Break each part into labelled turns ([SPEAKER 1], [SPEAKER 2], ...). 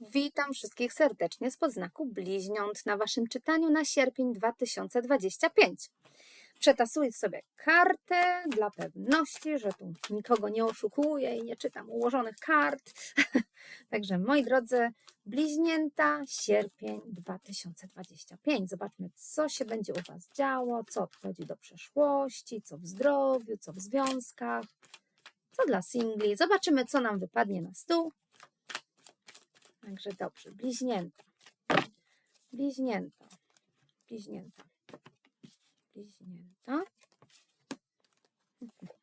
[SPEAKER 1] Witam wszystkich serdecznie spod znaku bliźniąt na Waszym czytaniu na sierpień 2025. Przetasuję sobie kartę dla pewności, że tu nikogo nie oszukuję i nie czytam ułożonych kart. Także moi drodzy, bliźnięta, sierpień 2025. Zobaczmy, co się będzie u Was działo, co odchodzi do przeszłości, co w zdrowiu, co w związkach, co dla singli. Zobaczymy, co nam wypadnie na stół. Także dobrze, bliźnięta. Bliźnięta. Bliźnięta. Bliźnięta.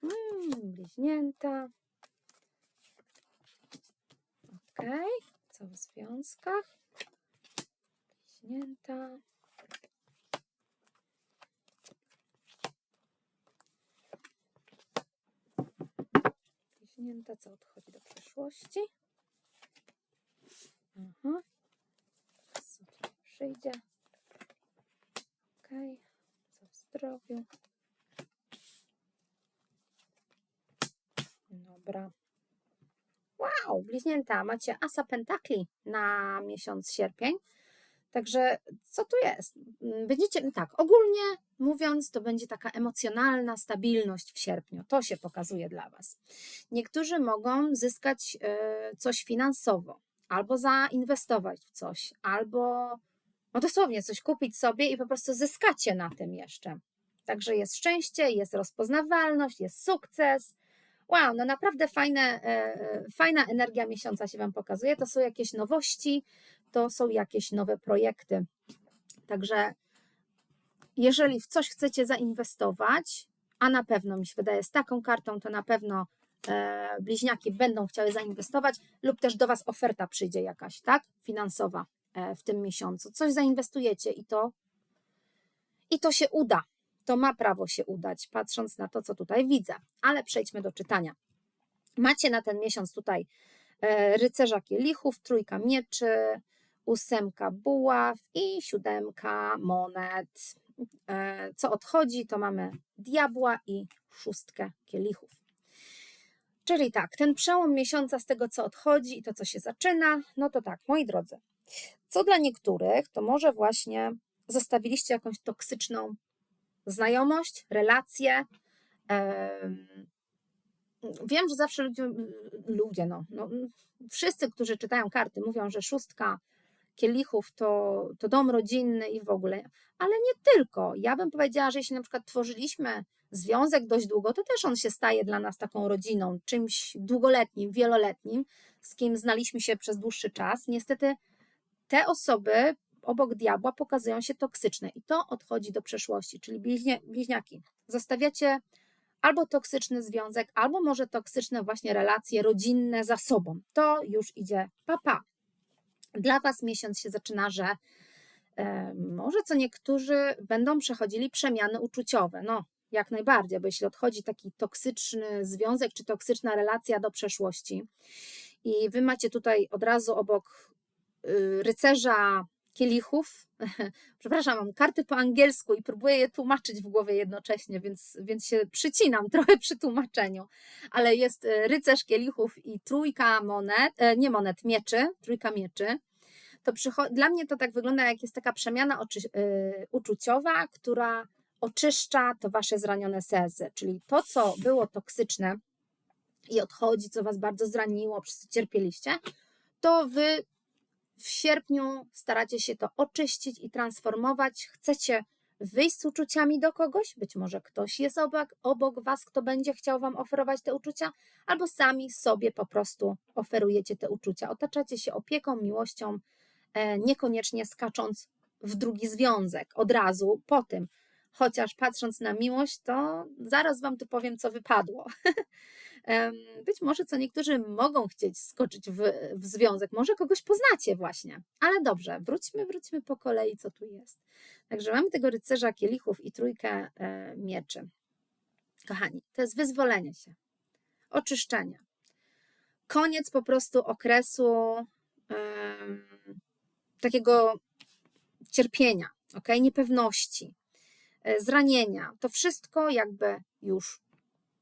[SPEAKER 1] Mm, bliźnięta. Ok. Co w związkach? Bliźnięta. Bliźnięta, co odchodzi do przeszłości? Aha. Co tutaj przyjdzie? Ok. Co w zdrowiu? Dobra. Wow, bliźnięta, macie asa pentakli na miesiąc sierpień. Także co tu jest? Będziecie, tak, ogólnie mówiąc, to będzie taka emocjonalna stabilność w sierpniu. To się pokazuje dla Was. Niektórzy mogą zyskać e, coś finansowo, albo zainwestować w coś, albo no dosłownie coś kupić sobie i po prostu zyskacie na tym jeszcze. Także jest szczęście, jest rozpoznawalność, jest sukces. Wow, no naprawdę fajne, e, fajna energia miesiąca się Wam pokazuje. To są jakieś nowości, to są jakieś nowe projekty. Także jeżeli w coś chcecie zainwestować, a na pewno mi się wydaje z taką kartą, to na pewno e, bliźniaki będą chciały zainwestować, lub też do Was oferta przyjdzie jakaś, tak? Finansowa e, w tym miesiącu. Coś zainwestujecie i to, i to się uda. To ma prawo się udać, patrząc na to, co tutaj widzę. Ale przejdźmy do czytania. Macie na ten miesiąc tutaj e, rycerza kielichów, trójka mieczy, ósemka buław i siódemka monet. E, Co odchodzi, to mamy diabła i szóstkę kielichów. Czyli tak, ten przełom miesiąca z tego, co odchodzi i to, co się zaczyna, no to tak, moi drodzy, co dla niektórych, to może właśnie zostawiliście jakąś toksyczną znajomość, relację. em, Wiem, że zawsze ludzie, ludzie no, no, wszyscy, którzy czytają karty, mówią, że szóstka kielichów to, to dom rodzinny i w ogóle, ale nie tylko. Ja bym powiedziała, że jeśli na przykład tworzyliśmy związek dość długo, to też on się staje dla nas taką rodziną, czymś długoletnim, wieloletnim, z kim znaliśmy się przez dłuższy czas. Niestety te osoby obok diabła pokazują się toksyczne i to odchodzi do przeszłości, czyli bliźnie, bliźniaki. Zostawiacie albo toksyczny związek, albo może toksyczne właśnie relacje rodzinne za sobą. To już idzie papa. Pa. Dla Was miesiąc się zaczyna, że e, może co niektórzy będą przechodzili przemiany uczuciowe. No, jak najbardziej, bo jeśli odchodzi taki toksyczny związek czy toksyczna relacja do przeszłości. I Wy macie tutaj od razu obok y, rycerza kielichów, przepraszam, mam karty po angielsku i próbuję je tłumaczyć w głowie jednocześnie, więc, więc się przycinam trochę przy tłumaczeniu, ale jest y, rycerz kielichów i trójka monet, e, nie monet, mieczy, trójka mieczy, to dla mnie to tak wygląda, jak jest taka przemiana y, uczuciowa, która oczyszcza to wasze zranione serce, czyli to, co było toksyczne i odchodzi, co was bardzo zraniło, przez co cierpieliście, to wy w sierpniu staracie się to oczyścić i transformować. Chcecie wyjść z uczuciami do kogoś, być może ktoś jest obok, obok was, kto będzie chciał wam oferować te uczucia, albo sami sobie po prostu oferujecie te uczucia. Otaczacie się opieką, miłością, e, niekoniecznie skacząc w drugi związek od razu po tym. Chociaż patrząc na miłość, to zaraz wam tu powiem, co wypadło. Być może co niektórzy mogą chcieć skoczyć w, w związek, może kogoś poznacie właśnie, ale dobrze, wróćmy, wróćmy po kolei, co tu jest. Także mamy tego rycerza kielichów i trójkę e, mieczy. Kochani, to jest wyzwolenie się, oczyszczenie. Koniec po prostu okresu takiego cierpienia, okay? niepewności, zranienia. To wszystko jakby już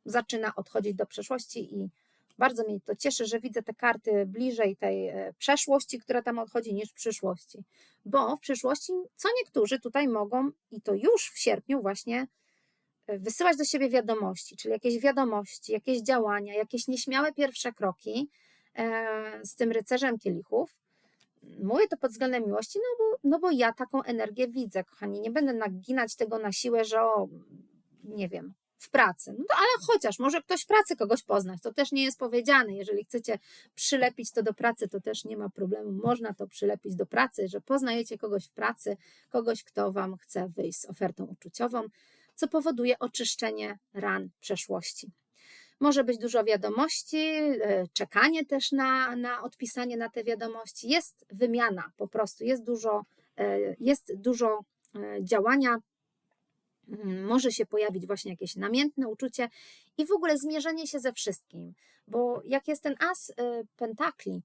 [SPEAKER 1] zaczyna odchodzić do przeszłości i Bardzo mnie to cieszy, że widzę te karty bliżej tej e, przeszłości, która tam odchodzi, niż przyszłości. Bo w przyszłości co niektórzy tutaj mogą, i to już w sierpniu, właśnie e, wysyłać do siebie wiadomości, czyli jakieś wiadomości, jakieś działania, jakieś nieśmiałe pierwsze kroki e, z tym rycerzem kielichów. Mówię to pod względem miłości, no bo, no bo ja taką energię widzę, kochani. Nie będę naginać tego na siłę, że o, nie wiem, w pracy. No to, ale chociaż może ktoś w pracy kogoś poznać, to też nie jest powiedziane. Jeżeli chcecie przylepić to do pracy, to też nie ma problemu. Można to przylepić do pracy, że poznajecie kogoś w pracy, kogoś, kto Wam chce wyjść z ofertą uczuciową, co powoduje oczyszczenie ran przeszłości. Może być dużo wiadomości, e, czekanie też na, na odpisanie na te wiadomości. Jest wymiana po prostu, jest dużo, e, jest dużo e, działania Mm, może się pojawić właśnie jakieś namiętne uczucie i w ogóle zmierzenie się ze wszystkim, bo jak jest ten as pentakli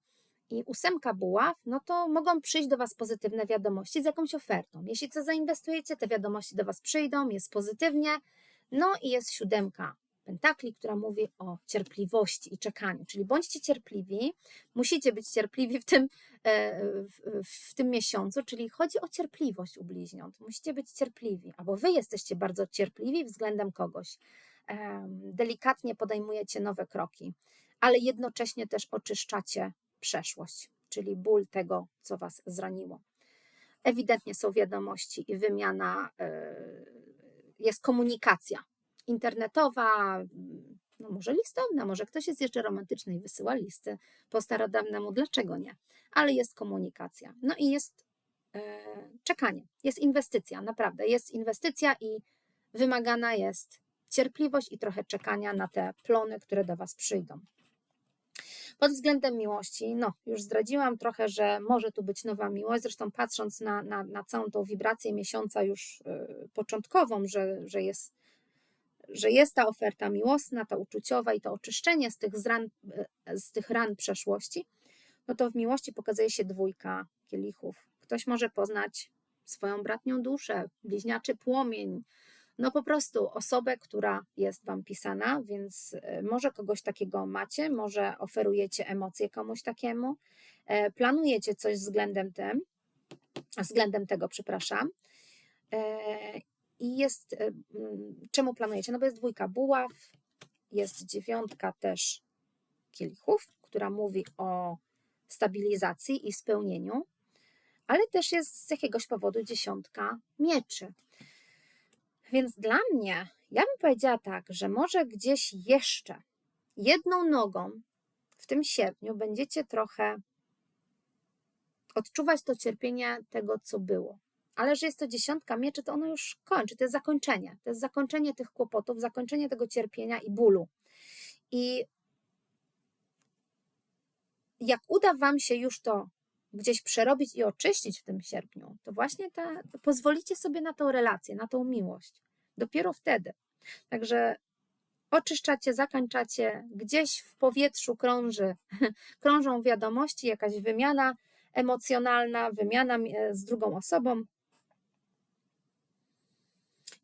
[SPEAKER 1] i ósemka buław, no to mogą przyjść do Was pozytywne wiadomości z jakąś ofertą. Jeśli co zainwestujecie, te wiadomości do Was przyjdą, jest pozytywnie, no i jest siódemka Pentakli, która mówi o cierpliwości i czekaniu. Czyli bądźcie cierpliwi, musicie być cierpliwi w tym, e, w, w tym miesiącu, czyli chodzi o cierpliwość u bliźniąt. Musicie być cierpliwi, albo wy jesteście bardzo cierpliwi względem kogoś. Delikatnie podejmujecie nowe kroki, ale jednocześnie też oczyszczacie przeszłość, czyli ból tego, co was zraniło. Ewidentnie są wiadomości i wymiana, e, jest komunikacja internetowa, no może listowna, może ktoś jest jeszcze romantyczny i wysyła listy po starodawnemu, dlaczego nie? Ale jest komunikacja. No i jest e, czekanie, jest inwestycja, naprawdę jest inwestycja i wymagana jest cierpliwość i trochę czekania na te plony, które do Was przyjdą. Pod względem miłości, no już zdradziłam trochę, że może tu być nowa miłość, zresztą patrząc na, na, na całą tą wibrację miesiąca już y, początkową, że, że jest że jest ta oferta miłosna, ta uczuciowa i to oczyszczenie z tych, zran, z tych ran przeszłości, no to w miłości pokazuje się dwójka kielichów. Ktoś może poznać swoją bratnią duszę, bliźniaczy płomień, no po prostu osobę, która jest Wam pisana, więc e, może kogoś takiego macie, może oferujecie emocje komuś takiemu, e, planujecie coś względem tym, względem tego, przepraszam, e, i jest, e, czemu planujecie? No bo jest dwójka buław, jest dziewiątka też kielichów, która mówi o stabilizacji i spełnieniu, ale też jest z jakiegoś powodu dziesiątka mieczy. Więc dla mnie, ja bym powiedziała tak, że może gdzieś jeszcze jedną nogą w tym sierpniu będziecie trochę odczuwać to cierpienie tego, co było ale że jest to dziesiątka mieczy, to ono już kończy, to jest zakończenie. To jest zakończenie tych kłopotów, zakończenie tego cierpienia i bólu. I jak uda Wam się już to gdzieś przerobić i oczyścić w tym sierpniu, to właśnie ta, to pozwolicie sobie na tą relację, na tą miłość. Dopiero wtedy. Także oczyszczacie, zakończacie, gdzieś w powietrzu krąży, krążą wiadomości, jakaś wymiana emocjonalna, wymiana e, z drugą osobą,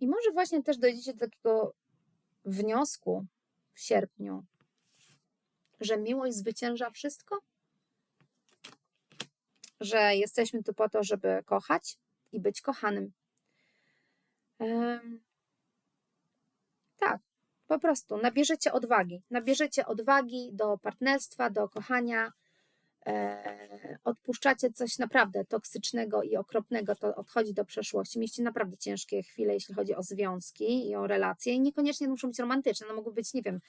[SPEAKER 1] i może właśnie też dojdziecie do takiego wniosku w sierpniu, że miłość zwycięża wszystko? Że jesteśmy tu po to, żeby kochać i być kochanym. tak, po prostu nabierzecie odwagi. Nabierzecie odwagi do partnerstwa, do kochania, odpuszczacie coś naprawdę toksycznego i okropnego, to odchodzi do przeszłości. Mieliście naprawdę ciężkie chwile, jeśli chodzi o związki i o relacje, i niekoniecznie muszą być romantyczne, no mogą być, nie wiem,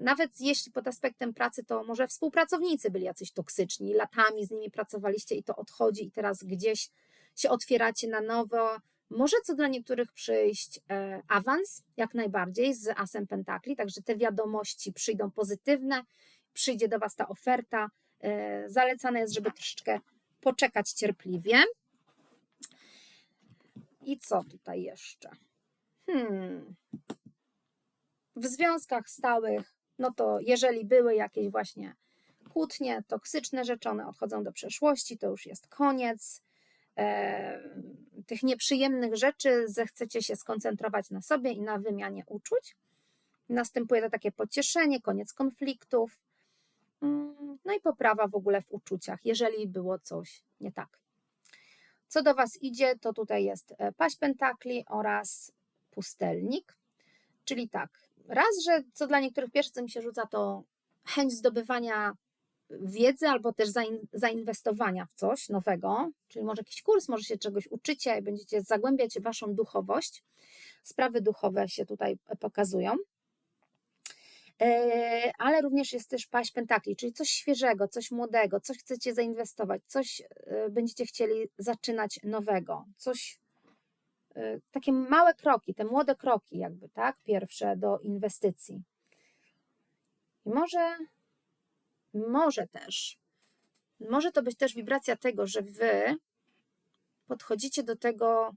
[SPEAKER 1] nawet jeśli pod aspektem pracy, to może współpracownicy byli jacyś toksyczni, latami z nimi pracowaliście i to odchodzi, i teraz gdzieś się otwieracie na nowo. Może co dla niektórych przyjść e, awans, jak najbardziej, z Asem Pentakli, także te wiadomości przyjdą pozytywne, przyjdzie do Was ta oferta, E, zalecane jest, żeby troszeczkę poczekać cierpliwie. I co tutaj jeszcze? Hmm. W związkach stałych, no to jeżeli były jakieś właśnie kłótnie, toksyczne rzeczy, one odchodzą do przeszłości, to już jest koniec. E, tych nieprzyjemnych rzeczy zechcecie się skoncentrować na sobie i na wymianie uczuć. Następuje to takie pocieszenie, koniec konfliktów, No i poprawa w ogóle w uczuciach, jeżeli było coś nie tak. Co do Was idzie, to tutaj jest e, paść pentakli oraz pustelnik. Czyli tak, raz, że co dla niektórych pierwsze, co mi się rzuca, to chęć zdobywania wiedzy albo też zain- zainwestowania w coś nowego, czyli może jakiś kurs, może się czegoś uczycie i będziecie zagłębiać Waszą duchowość. Sprawy duchowe się tutaj pokazują. E, Ale również jest też paść pentakli, czyli coś świeżego, coś młodego, coś chcecie zainwestować, coś e, będziecie chcieli zaczynać nowego, coś e, takie małe kroki, te młode kroki, jakby, tak, pierwsze do inwestycji. I może, może też, może to być też wibracja tego, że wy podchodzicie do tego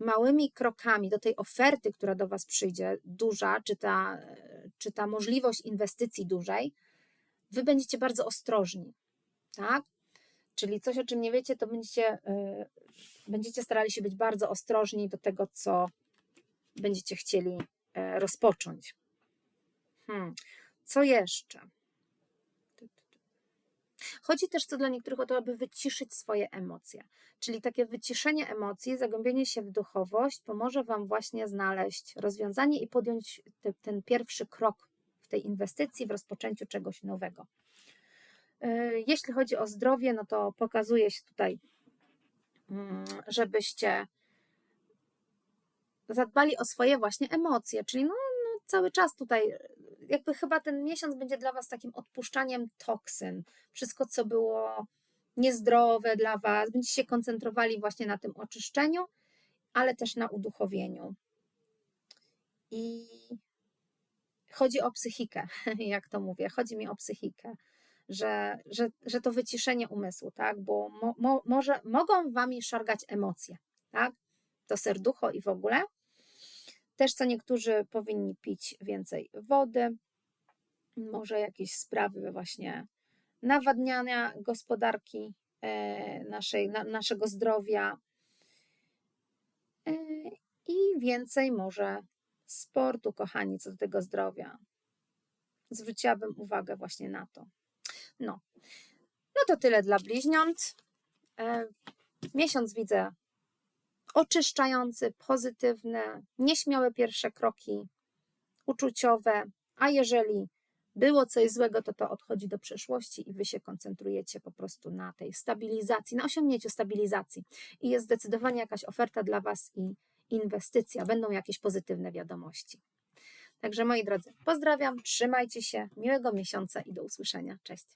[SPEAKER 1] małymi krokami, do tej oferty, która do Was przyjdzie, duża, czy ta, czy ta możliwość inwestycji dużej, Wy będziecie bardzo ostrożni, tak? Czyli coś, o czym nie wiecie, to będziecie, y, będziecie starali się być bardzo ostrożni do tego, co będziecie chcieli e, rozpocząć. Hmm. Co jeszcze? Chodzi też co dla niektórych o to, aby wyciszyć swoje emocje. Czyli takie wyciszenie emocji, zagłębienie się w duchowość pomoże Wam właśnie znaleźć rozwiązanie i podjąć te, ten pierwszy krok w tej inwestycji, w rozpoczęciu czegoś nowego. Yy, Jeśli chodzi o zdrowie, no to pokazuje się tutaj, mm, żebyście zadbali o swoje właśnie emocje, czyli no, no cały czas tutaj jakby chyba ten miesiąc będzie dla Was takim odpuszczaniem toksyn. Wszystko, co było niezdrowe dla Was, będziecie się koncentrowali właśnie na tym oczyszczeniu, ale też na uduchowieniu. I chodzi o psychikę, jak to mówię, chodzi mi o psychikę, że, że, że to wyciszenie umysłu, tak? Bo mo, mo, może, mogą Wami szargać emocje, tak? To serducho i w ogóle. Też co niektórzy powinni pić więcej wody, może jakieś sprawy właśnie nawadniania gospodarki e, naszej, na, naszego zdrowia e, i więcej może sportu, kochani, co do tego zdrowia. Zwróciłabym uwagę właśnie na to. No, no to tyle dla bliźniąt. E, Miesiąc widzę oczyszczający, pozytywny, nieśmiałe pierwsze kroki uczuciowe, a jeżeli było coś złego, to to odchodzi do przeszłości i wy się koncentrujecie po prostu na tej stabilizacji, na osiągnięciu stabilizacji. I jest zdecydowanie jakaś oferta dla was i inwestycja, będą jakieś pozytywne wiadomości. Także moi drodzy, pozdrawiam, trzymajcie się, miłego miesiąca i do usłyszenia. Cześć.